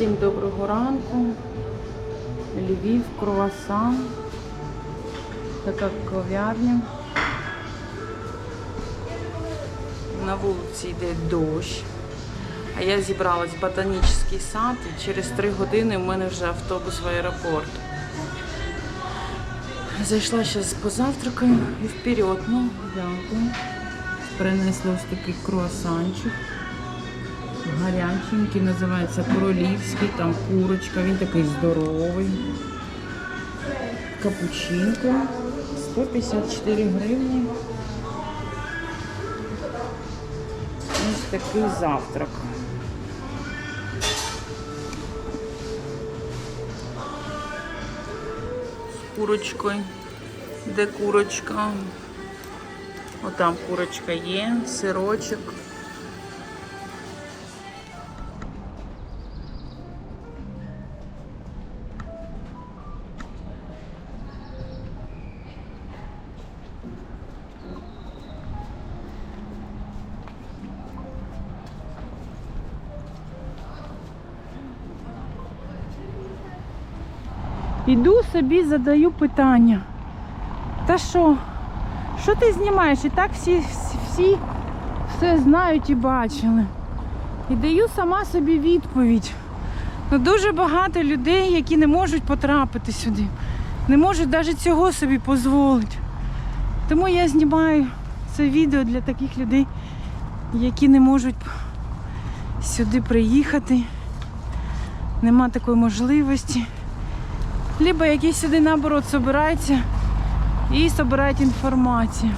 Всім доброго ранку. Львів, круасан. Така кав'ярня. На вулиці йде дощ. А я зібралась в ботанічний сад і через три години в мене вже автобус в аеропорт. Зайшла зараз позавтракаю і вперед. Ну, дякую. Принесли ось такий круасанчик. Гаряченький, називається королівський, там курочка, він такий здоровий. Капучинко 154 гривні. Ось такий завтрак. З курочкою. Де курочка? Отам курочка є, сирочок. Іду собі, задаю питання. Та що? Що ти знімаєш? І так всі, всі все знають і бачили. І даю сама собі відповідь. Ну, дуже багато людей, які не можуть потрапити сюди. Не можуть навіть цього собі дозволити. Тому я знімаю це відео для таких людей, які не можуть сюди приїхати. Нема такої можливості. Либо які сюди наоборот збираються і збирають інформацію.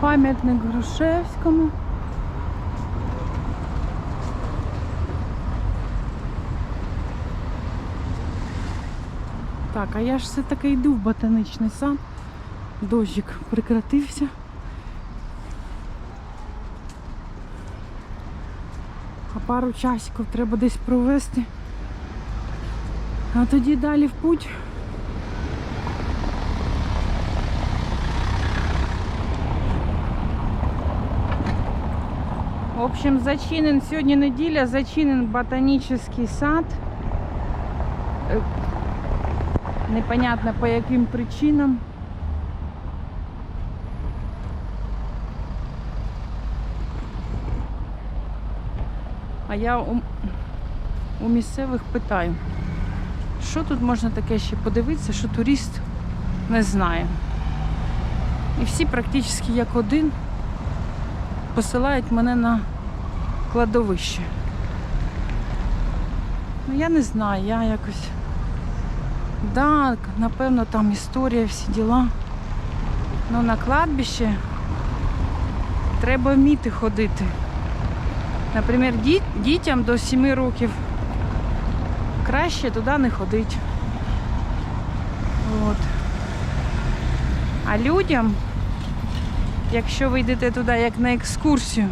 Пам'ятник Грушевському. Так, а я ж все-таки йду в ботанічний сад. Дощик прекратився. Пару часиків треба десь провести. А тоді далі в путь. В общем, зачинен сьогодні неділя, зачинен ботанічний сад. Е, Непонятно по яким причинам. А я у, у місцевих питаю, що тут можна таке ще подивитися, що турист не знає. І всі практично як один посилають мене на кладовище. Ну я не знаю, я якось. Да, напевно, там історія, всі діла. Ну на кладбище треба вміти ходити. Наприклад, діт- дітям до 7 років краще туди не ходити. От. А людям, якщо ви йдете туди як на екскурсію,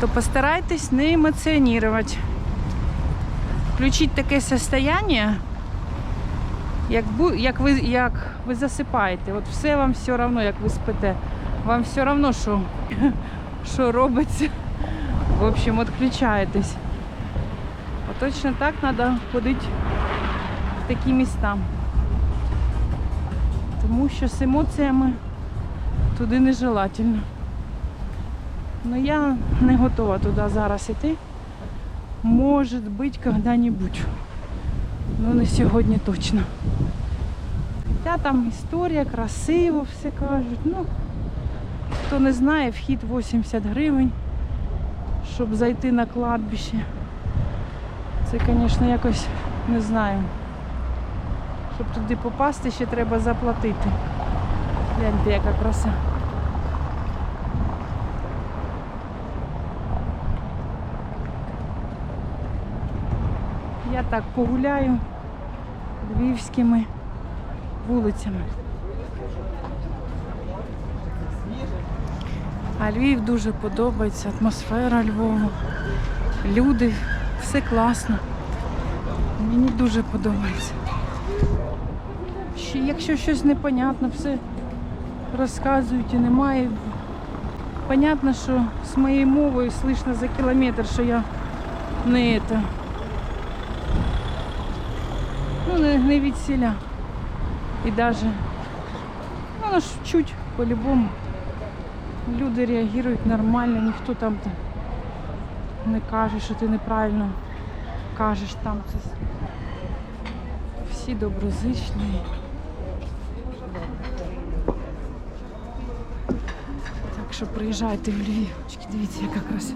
то постарайтесь не емоціонувати. Включіть таке состояние, як, як, ви, як ви засипаєте. От все вам все одно, як ви спите. Вам все одно, що що робиться. В общем, відключаєтесь. Точно так треба ходити в такі міста. Тому що з емоціями туди нежелательно. Ну я не готова туди зараз іти. Може бути коли-небудь. Ну не сьогодні точно. Хоча там історія, красиво все кажуть. Ну, Хто не знає, вхід 80 гривень, щоб зайти на кладбище. Це, звісно, якось не знаю. Щоб туди попасти, ще треба заплатити. Гляньте, яка краса. Я так погуляю львівськими вулицями. А Львів дуже подобається, атмосфера Львова, люди, все класно. Мені дуже подобається. Якщо щось непонятно, все розказують і немає. Понятно, що з моєю мовою слышно за кілометр, що я не это. Ну, не, не від селя. І даже, ну, ж чуть по-любому. Люди реагують нормально, ніхто там не каже, що ти неправильно кажеш там. Це всі доброзичні. Так що приїжджайте в Львів. Дивіться, яка краса.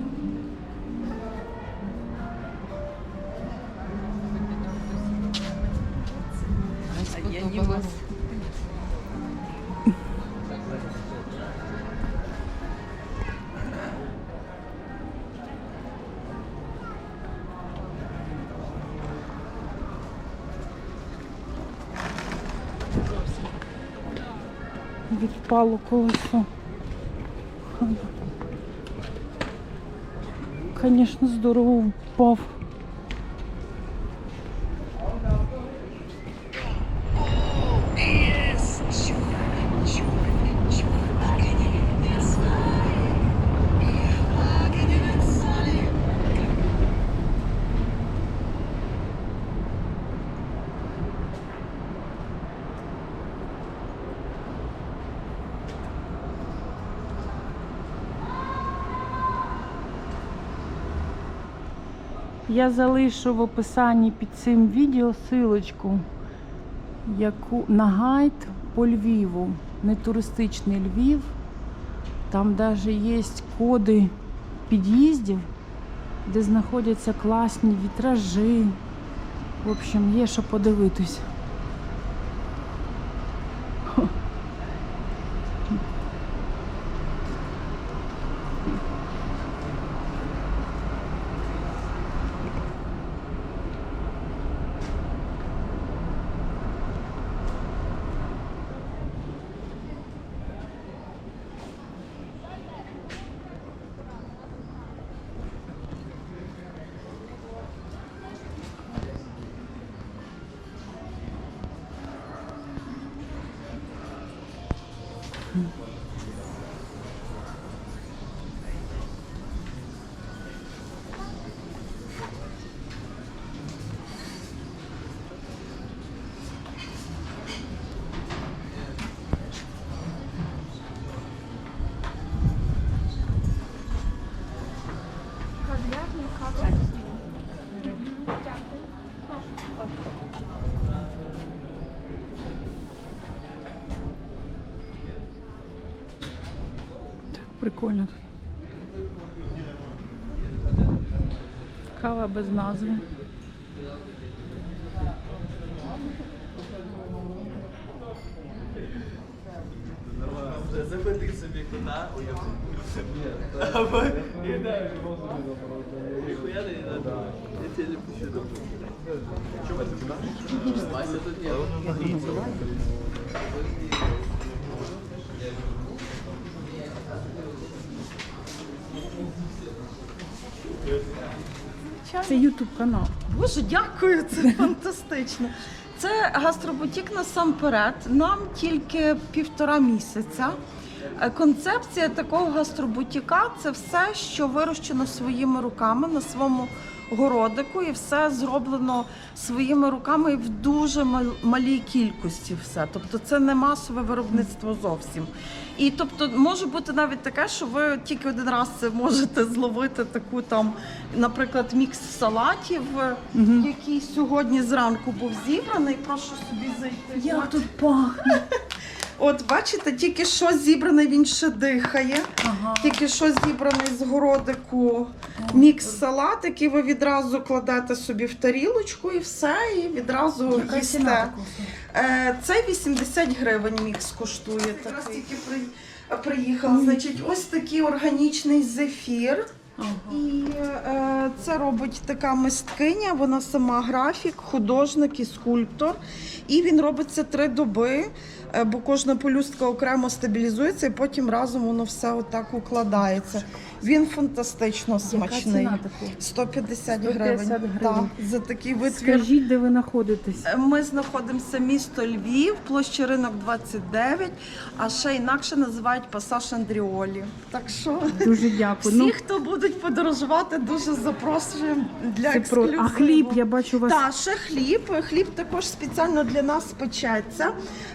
Відпало колесо. Звісно, здорово впав. Я залишу в описанні під цим відео силочку яку, на гайд по Львіву. Не туристичний Львів. Там навіть є коди під'їздів, де знаходяться класні вітражі. В общем, є що подивитись. прикольно. Кава без назви. Запити собі кота, уявити. Ніхуя не надо. Я тебе не пущу до Чого це? Спайся тут ні. Нет. Це Ютуб канал. Боже, дякую, це фантастично. Це гастробутік насамперед. Нам тільки півтора місяця. Е, Концепція такого гастробутіка це все, що вирощено своїми руками на своєму городику, і все зроблено своїми руками і в дуже мал- малій кількості. Все. Тобто це не масове виробництво зовсім. І тобто може бути навіть таке, що ви тільки один раз це можете зловити таку там, наприклад, мікс салатів, е, який сьогодні зранку був зібраний. Прошу собі зайти. Як тут пахне. От бачите, тільки що зібраний, він ще дихає. Ага. Тільки що зібраний з городику мікс салат, який ви відразу кладете собі в тарілочку і все, і відразу Яка їсте. Е, Це 80 гривень мікс коштує. Якраз тільки при- приїхав. Значить, ось такий органічний зефір. І е, це робить така мисткиня, вона сама графік, художник і скульптор. І він робить це три доби. Е, бо кожна пелюстка окремо стабілізується і потім разом воно все отак укладається. Він фантастично смачний. Яка ціна такого? 150 150 гривень. гривень. Так, за такий витвір. Скажіть, де ви знаходитесь? Ми знаходимося місто Львів, площа ринок 29, а ще інакше називають пасаж Андріолі. Так що Дуже дякую. всі, хто будуть подорожувати, дуже запрошуємо для це про... ексклюзиву. А хліб, я бачу у вас. Так, ще хліб. Хліб також спеціально для нас печеться.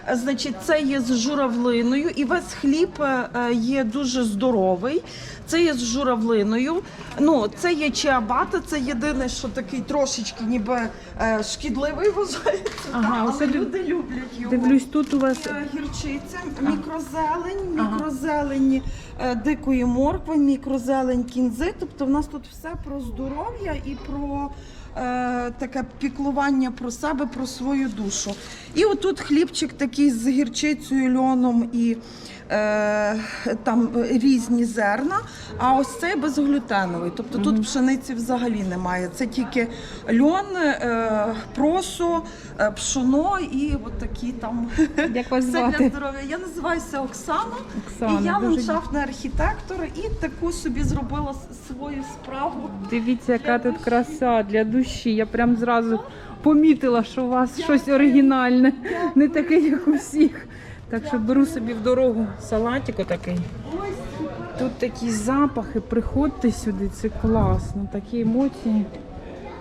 Е, Значить, це є з журавлиною, і весь хліб е, е, є дуже здоровий. Це є з журавлиною. Ну, це є чиабата, це єдине, що такий трошечки ніби е, шкідливий вважається. Ага, та, оце але див- люди люблять його. Дивлюсь, тут у вас Е, Гірчиця, мікрозелень, Ага. мікрозелені е, дикої моркви, мікрозелень кінзи. Тобто в нас тут все про здоров'я і про е, таке піклування про себе, про свою душу. І отут хлібчик такий з гірчицею, льоном і там різні зерна. А ось цей безглютеновий. Тобто тут пшениці взагалі немає. Це тільки льон, е, просо, е, пшоно і от такі там як вас все для здоров'я. Я називаюся Оксана, Оксана. і я дуже ландшафтний архітектор, і таку собі зробила свою справу. Дивіться, яка тут краса для душі. Я прям зразу помітила, що у вас щось оригінальне, не таке, як у всіх. Так що беру собі в дорогу салатик отакий. Тут такі запахи, приходьте сюди, це класно, такі емоції.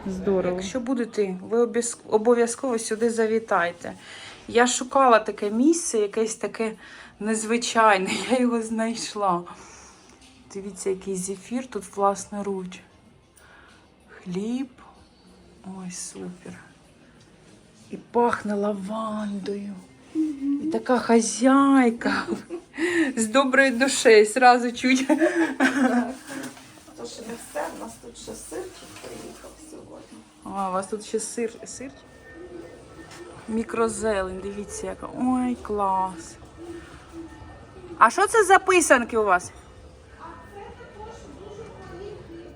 Здорово. Якщо будете, ви обов'язково сюди завітайте. Я шукала таке місце, якесь таке незвичайне, я його знайшла. Дивіться, який зефір тут власноруч. Хліб. Ой, супер. І пахне лавандою. І така хазяйка. З доброю душею, сразу чуть. Тож не все, у нас тут ще сирчик приїхав сьогодні. А, у вас тут ще сир. сир? Мікрозелень, дивіться, яка. Ой, клас. А що це за писанки у вас?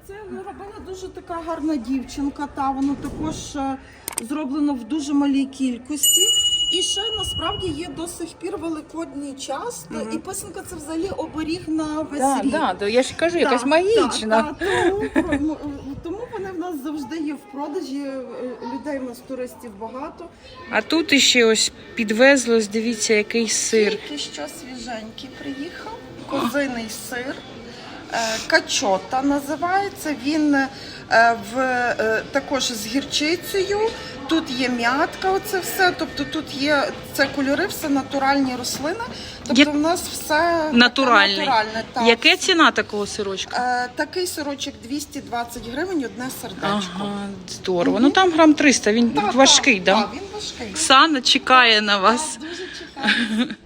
Це робила дуже така гарна дівчинка, та воно також е, зроблено в дуже малій кількості. І ще насправді є до сих пір великодній час. та- І писанка це взагалі оберіг на весь Да, рік. да, то я ж кажу, якась Так, магічна. так, так. Тому, тому вони в нас завжди є в продажі. е, Людей в нас туристів багато. А тут іще ось підвезлось, дивіться, який сир. Тільки що свіженький приїхав, козиний сир. е, Качота називається. Він е, в, е, також з гірчицею. Тут є м'ятка, оце все. Тобто тут є це кольори, все натуральні рослини. Тобто Як- в нас все таке Натуральний. натуральне. Так. Яке ціна такого сирочка? Е, такий сирочок 220 гривень, одне сердечко. Ага, здорово. Ну там грам 300, він Так, важкий, так, да? так, він важкий. Оксана чекає на вас. Так, дуже чекаю.